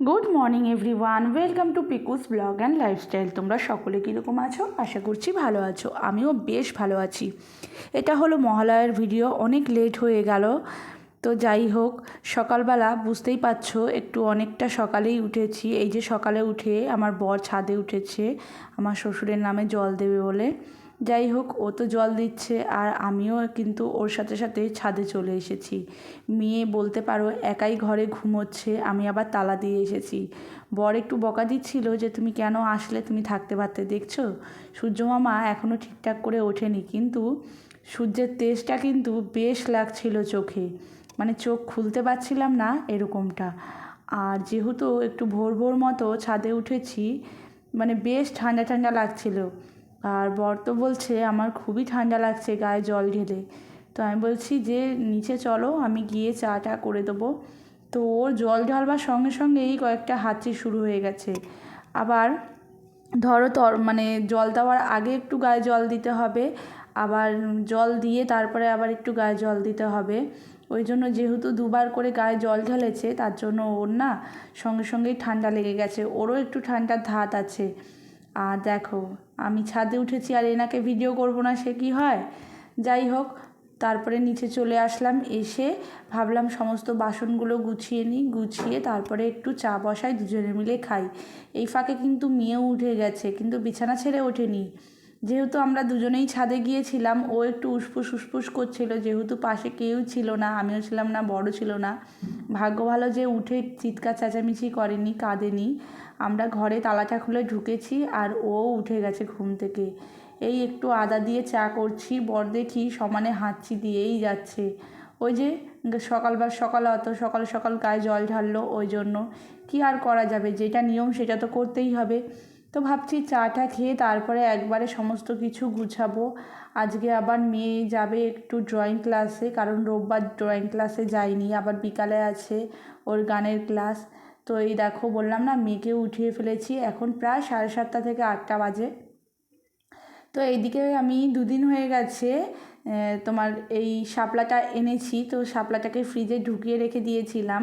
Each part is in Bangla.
Good morning everyone welcome to Pikus blog and lifestyle তোমরা সকলে কীরকম আছো? আশা করছি ভালো আছো। আমিও বেশ ভালো আছি। এটা হলো মহালয়ার ভিডিও অনেক লেট হয়ে গেল। তো যাই হোক, সকালবেলা বুঝতেই পারছ, একটু অনেকটা সকালেই উঠেছি। এই যে সকালে উঠে আমার বর ছাদে উঠেছে। আমার শ্বশুরের নামে জল দেবে বলে। যাই হোক, ও তো জল দিচ্ছে আর আমিও কিন্তু ওর সাথে সাথে ছাদে চলে এসেছি। মেয়ে বলতে পারো একাই ঘরে ঘুমোচ্ছে, আমি আবার তালা দিয়ে এসেছি। বর একটু বকা দিচ্ছিল যে, তুমি কেন আসলে? তুমি থাকতে পারতে, দেখছ? সূর্যমামা এখনও ঠিকঠাক করে ওঠেনি, কিন্তু সূর্যের তেজটা কিন্তু বেশ লাগছিল চোখে। মানে চোখ খুলতে পারছিলাম না এরকমটা। আর যেহেতু একটু ভোর ভোর মতো ছাদে উঠেছি মানে বেশ ঠান্ডা ঠান্ডা লাগছিল। আর বর তো বলছে, আমার খুবই ঠান্ডা লাগছে গায়ে জল ঢেলে। তো আমি বলছি যে, নিচে চলো, আমি গিয়ে চাটা করে দেবো। তো ওর জল ঢালবার সঙ্গে সঙ্গেই কয়েকটা হাঁচি শুরু হয়ে গেছে। আবার ধরো তর মানে জল দেওয়ার আগে একটু গায়ে জল দিতে হবে, আবার জল দিয়ে তারপরে আবার একটু গায়ে জল দিতে হবে। ওই জন্য যেহেতু দুবার করে গায়ে জল ঢেলেছে, তার জন্য ওর না সঙ্গে সঙ্গেই ঠান্ডা লেগে গেছে। ওরও একটু ঠান্ডার ধাত আছে। আর দেখো, আমি ছাদে উঠেছি আর এনাকে ভিডিও করব না, সে কি হয়? যাই হোক, তারপরে নিচে চলে আসলাম, এসে ভাবলাম সমস্ত বাসনগুলো গুছিয়ে নিই, গুছিয়ে তারপরে একটু চা বসাই, দুজনে মিলে খাই। এই ফাঁকে কিন্তু মেয়েও উঠে গেছে, কিন্তু বিছানা ছেড়ে ওঠেনি। যেহেতু আমরা দুজনেই ছাদে গিয়েছিলাম, ও একটু উসফুস উসফুস করছিল, যেহেতু পাশে কেউ ছিল না, আমিও ছিলাম না, বড় ছিল না। ভাগ্য ভালো যে উঠে চিৎকার চেঁচামেচি করেনি, কাঁদেনি। আমরা ঘরে তালাটা খুলে ঢুকেছি আর ও উঠে গেছে ঘুম থেকে। এই একটু আদা দিয়ে চা করছি, বর দেখি সমানে হাঁচি দিয়েই যাচ্ছে। ওই যে সকালবার সকাল অত সকাল সকাল গায়ে জল ঢাললো ওই জন্য। কি আর করা যাবে, যেটা নিয়ম সেটা তো করতেই হবে। তো ভাবছি চাটা খেয়ে তারপরে একবারে সমস্ত কিছু গুছাবো। আজকে আবার মেয়ে যাবে একটু ড্রয়িং ক্লাসে কারণ রোববার ড্রয়িং ক্লাসে যায়নি আবার বিকালে আছে ওর গানের ক্লাস তো এই দেখো, বললাম না, মেয়েকে উঠিয়ে ফেলেছি। এখন প্রায় সাড়ে সাতটা থেকে আটটা বাজে। তো এইদিকে আমি দুদিন হয়ে গেছে তোমার এই শাপলাটা এনেছি। তো শাপলাটাকে ফ্রিজে ঢুকিয়ে রেখে দিয়েছিলাম।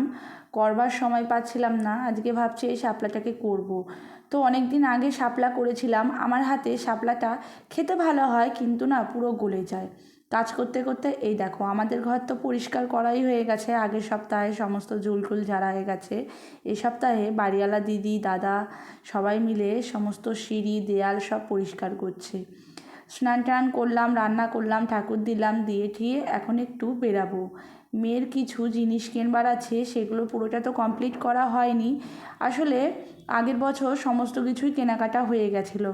করবার সময় পাচ্ছিলাম না, আজকে ভাবছি এই শাপলাটাকে করব। তো অনেক দিন আগে শাপলা করেছিলাম। আমার হাতে শাপলাটা খেতে ভালো হয়, কিন্তু না পুরো গলে যায়। কাজ করতে করতে, এই দেখো, আমাদের ঘর তো পরিষ্কার করাই হয়ে গেছে। আগের সপ্তাহে সমস্ত টুল ঝাড়া হয়ে গেছে। এই সপ্তাহে বাড়িওয়ালা দিদি, দাদা সবাই মিলে সমস্ত সিঁড়ি, দেয়াল সব পরিষ্কার করছে। স্নান টান করলাম, রান্না করলাম, ঠাকুর দিলাম, দিয়ে ঠিয়ে এখন একটু বেরাবো। মেয়ের কিছু জিনিস কেনবার আছে সেগুলো পুরোটা তো কমপ্লিট করা হয়নি। আসলে আগের বছর সমস্ত কিছুই কেনাকাটা হয়ে গেছিল।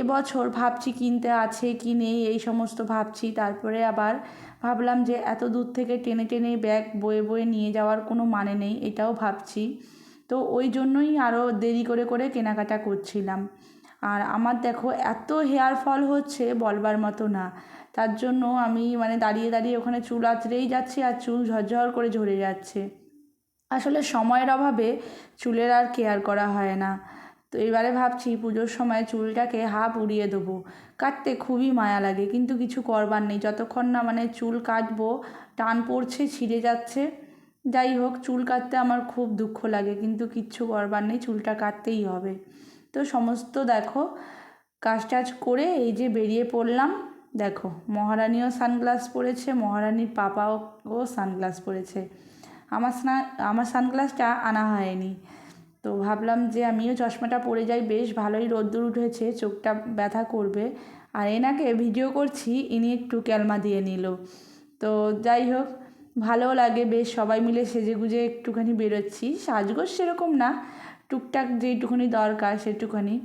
এবছর ভাবছি কিনতে আছে কি নেই, এই সমস্ত ভাবছি। তারপরে আবার ভাবলাম যে এত দূর থেকে টেনে টেনে ব্যাগ বয়ে বয়ে নিয়ে যাওয়ার কোনো মানে নেই, এটাও ভাবছি। তো ওই জন্যই আরও দেরি করে করে কেনাকাটা করছিলাম। আর আমার দেখো এত হেয়ার ফল হচ্ছে বলবার মতো না। তার জন্য আমি মানে দাঁড়িয়ে দাঁড়িয়ে ওখানে চুল আঁচড়েই যাচ্ছি আর চুল ঝরঝর করে ঝরে যাচ্ছে। আসলে সময়ের অভাবে চুলের আর কেয়ার করা হয় না। তো এবারে ভাবছি পুজোর সময় চুলটাকে হাফ উড়িয়ে দেবো। কাটতে খুবই মায়া লাগে, কিন্তু কিছু করবার নেই। যতক্ষণ না মানে চুল কাটবো, টান পড়ছে, ছিঁড়ে যাচ্ছে। যাই হোক, চুল কাটতে আমার খুব দুঃখ লাগে, কিন্তু কিচ্ছু করবার নেই, চুলটা কাটতেই হবে। তো সমস্ত দেখো, কাজ টাজ করে এই যে বেরিয়ে পড়লাম। দেখো, মহারানীও সানগ্লাস পরেছে, মহারানীর পাপাও ও সানগ্লাস পরেছে। আমার স্না, আমার সানগ্লাসটা আনা হয়নি। তো ভাবলাম যে আমিও চশমাটা পরে যাই, বেশ ভালোই রোদ্দুর উঠেছে, চোখটা ব্যথা করবে। আর এনাকে ভিডিও করছি, ইনি একটু ক্যালমা দিয়ে নিল। তো যাই হোক ভালো লাগে, বেশ সবাই মিলে সেজে গুজে একটুখানি বেরোচ্ছি। সাজগোজ সেরকম না টুকটাক যেইটুখানি দরকার সেটুখানি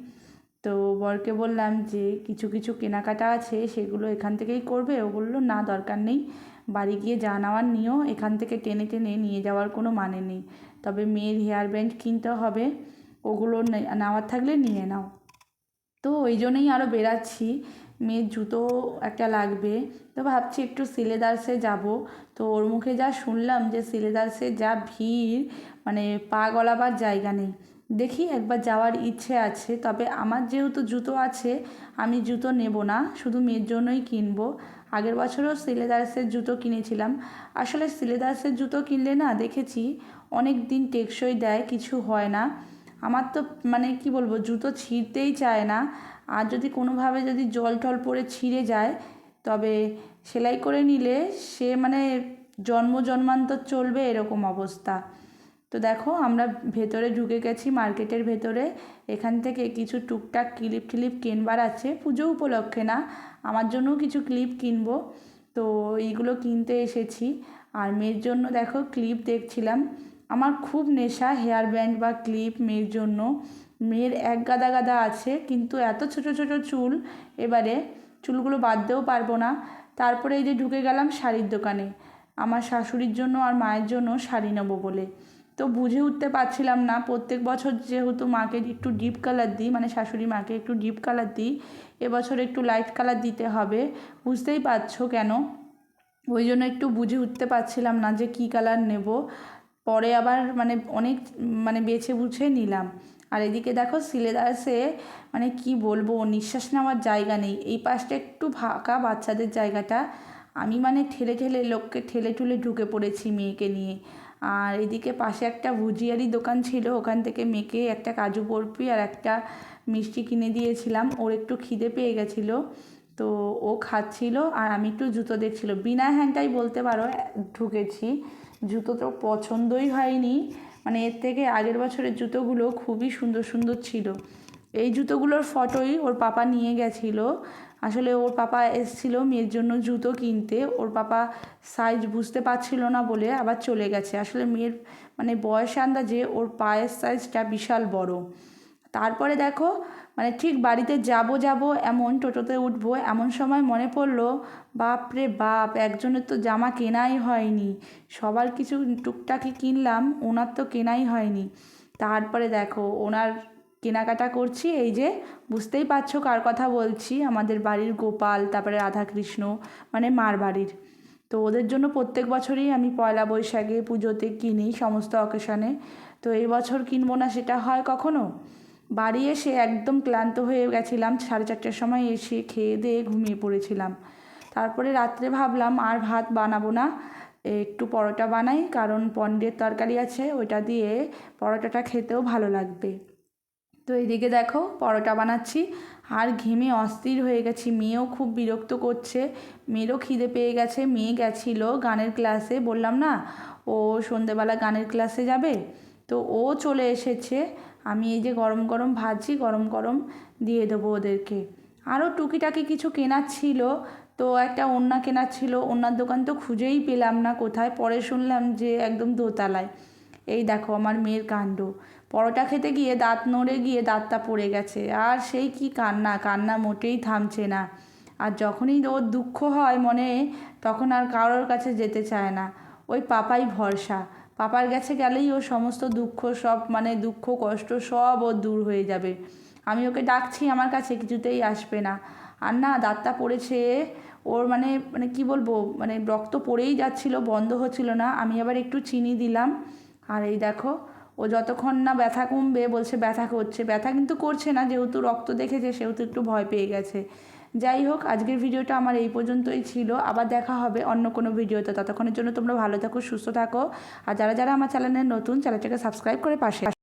তো বরকে বললাম যে, কিছু কিছু কেনাকাটা আছে, সেগুলো এখান থেকেই করবে। ও বলল, না, দরকার নেই। বাড়ি গিয়ে যা নেওয়ার নিও। এখান থেকে টেনে টেনে নিয়ে যাওয়ার কোনো মানে নেই। তবে মেয়ের হেয়ার ব্যান্ড কিনতে হবে। ওগুলো নেওয়ার থাকলে নিয়ে নাও। তো ওই জন্যই আরও বেরাচ্ছি মেয়ের জুতো একটা লাগবে। তো ভাবছি একটু সিলেদার্সে যাব। তো ওর মুখে যা শুনলাম যে, সিলেদার্সে যা ভিড় মানে পা গলাবার জায়গা নেই। দেখি একবার যাওয়ার ইচ্ছে আছে, তবে আমার যেহেতু জুতো আছে, আমি জুতো নেব না, শুধু মেয়ের জন্যই কিনব। আগের বছরও সিলেদার্সের জুতো কিনেছিলাম। আসলে সিলেদার্সের জুতো কিনলে না দেখেছি অনেক দিন টেকসই দেয়, কিছু হয় না। আমার তো মানে কি বলব, জুতো ছিঁড়তেই চায় না। আর যদি কোনোভাবে যদি জল টল পড়ে ছিঁড়ে যায়, তবে সেলাই করে নিলে সে মানে জন্ম জন্মান্তর চলবে এরকম অবস্থা। তো দেখো, আমরা ভেতরে ঢুকে গেছি, মার্কেটের ভেতরে। এখান থেকে কিছু টুকটাক ক্লিপ টিলিপ কিনবার আছে। পুজো উপলক্ষে না, আমার জন্যও কিছু ক্লিপ কিনবো। তো এইগুলো কিনতে এসেছি। আর মেয়ের জন্য দেখো, ক্লিপ দেখছিলাম। আমার খুব নেশা হেয়ার ব্যান্ড বা ক্লিপ মেয়ের জন্য। মেয়ের এক গাদা গাদা আছে, কিন্তু এত ছোট ছোট চুল, এবারে চুলগুলো বাঁধতেও পারব না। তারপরে এই যে ঢুকে গেলাম শাড়ির দোকানে। আমার শাশুড়ির জন্য আর মায়ের জন্য শাড়ি নেব বলে। তো বুঝে উঠতে পারছিলাম না। প্রত্যেক বছর যেহেতু মাকে একটু ডিপ কালার দিই মানে শাশুড়ি মাকে একটু ডিপ কালার দিই, এবছর একটু লাইট কালার দিতে হবে। বুঝতেই পারছ কেন? ওই জন্য একটু বুঝে উঠতে পারছিলাম না যে কী কালার নেব। পরে আবার মানে অনেক মানে বেছে বুঝে নিলাম। আর এদিকে দেখো সিলেদাসে মানে কি বলব, নিঃশ্বাস নেওয়ার জায়গা নেই। এই পাশটা একটু ফাঁকা বাচ্চাদের জায়গাটা। আমি মানে ঠেলে ঠেলে লোককে ঠেলে ঠুলে ঢুকে পড়েছি মেয়েকে নিয়ে। আর এদিকে পাশে একটা ভুজিয়ারি দোকান ছিল, ওখান থেকে মেয়েকে একটা কাজু বরফি আর একটা মিষ্টি কিনে দিয়েছিলাম। ওর একটু খিদে পেয়ে গেছিল, তো ও খাচ্ছিল আর আমি একটু জুতো দেখছিল। বিনা হ্যান্ডটাই বলতে পারো, ঢুকেছি। জুতো তো পছন্দই হয়নি। মানে এর থেকে আগের বছরের জুতোগুলো খুবই সুন্দর সুন্দর ছিল। এই জুতোগুলোর ফটোই ওর পাপা নিয়ে গেছিল। আসলে ওর পাপা এসেছিল মেয়ের জন্য জুতো কিনতে। ওর পাপা সাইজ বুঝতে পারছিল না বলে আবার চলে গেছে। আসলে মেয়ের মানে বয়স আন্দাজে ওর পায়ের সাইজটা বিশাল বড়। তারপরে দেখো মানে ঠিক বাড়িতে যাব যাব এমন টোটোতে উঠবো, এমন সময় মনে পড়ল বাপ রে বাপ, একজনের তো জামা কেনাই হয়নি। সবার কিছু টুকটাকি কিনলাম, ওনার তো কেনাই হয়নি। তারপরে দেখো, ওনার কেনাকাটা করছি, এই যে বুঝতেই পারছ কার কথা বলছি। আমাদের বাড়ির গোপাল, তারপরে রাধাকৃষ্ণ মানে মার বাড়ির। তো ওদের জন্য প্রত্যেক বছরই আমি পয়লা বৈশাখে পুজোতে কিনি সমস্ত অকেশনে তো এই বছর কিনবো না সেটা হয় কখনো? বাড়ি এসে একদম ক্লান্ত হয়ে গেছিলাম, সাড়ে চারটের সময় এসে খেয়ে দিয়ে ঘুমিয়ে পড়েছিলাম। তারপরে রাত্রে ভাবলাম, আর ভাত বানাবো না, একটু পরোটা বানাই, কারণ পনিরের তরকারি আছে, ওইটা দিয়ে পরোটাটা খেতেও ভালো লাগবে। তো এদিকে দেখো, পরোটা বানাচ্ছি। আর ঘেমে অস্থির হয়ে গেছি। মেয়েও খুব বিরক্ত করছে। মেয়েরও খিদে পেয়ে গেছে। মেয়ে গেছিল গানের ক্লাসে বললাম, না, ও সন্ধেবেলা গানের ক্লাসে যাবে? তো ও চলে এসেছে। আমি এই যে গরম গরম ভাজি গরম গরম দিয়ে দেবো ওদেরকে। আরও টুকিটাকি কিছু কেনার ছিল। তো একটা ওড়না কেনার ছিল। ওড়নার দোকান তো খুঁজেই পেলাম না কোথায়। পরে শুনলাম যে একদম দোতলায়। এই দেখো আমার মেয়ের কাণ্ড। পরোটা খেতে গিয়ে দাঁত নড়ে গিয়ে দাঁতটা পড়ে গেছে। আর সেই কি কান্না? কান্না মোটেই থামছে না। আর যখনই ওর দুঃখ হয় মনে, তখন আর কারোর কাছে যেতে চায় না। ওই পাপাই ভরসা। পাপার কাছে গেলেই ও সমস্ত দুঃখ সব মানে দুঃখ, কষ্ট সব ওর দূর হয়ে যাবে। আমি ওকে ডাকছি, আমার কাছে কিছুতেই আসবে না। আর না, দাঁতটা পড়েছে, ওর মানে মানে কি বলব মানে রক্ত পড়েই যাচ্ছিল, বন্ধ হচ্ছিল না। আমি আবার একটু চিনি দিলাম। আর এই দেখো, ও যতক্ষণ না ব্যথা কমবে, বলছে ব্যথা করছে। ব্যথা কিন্তু করছে না, যেহেতু রক্ত দেখেছে, সেহেতু একটু ভয় পেয়ে গেছে। যাই হোক, আজকের ভিডিওটা আমার এই পর্যন্তই ছিল। আবার দেখা হবে অন্য কোনো ভিডিওতে। ততক্ষণের জন্য তোমরা ভালো থাকো, সুস্থ থাকো। আর যারা যারা আমার চ্যানেলে নতুন, চ্যানেলটাকে সাবস্ক্রাইব করে পাশে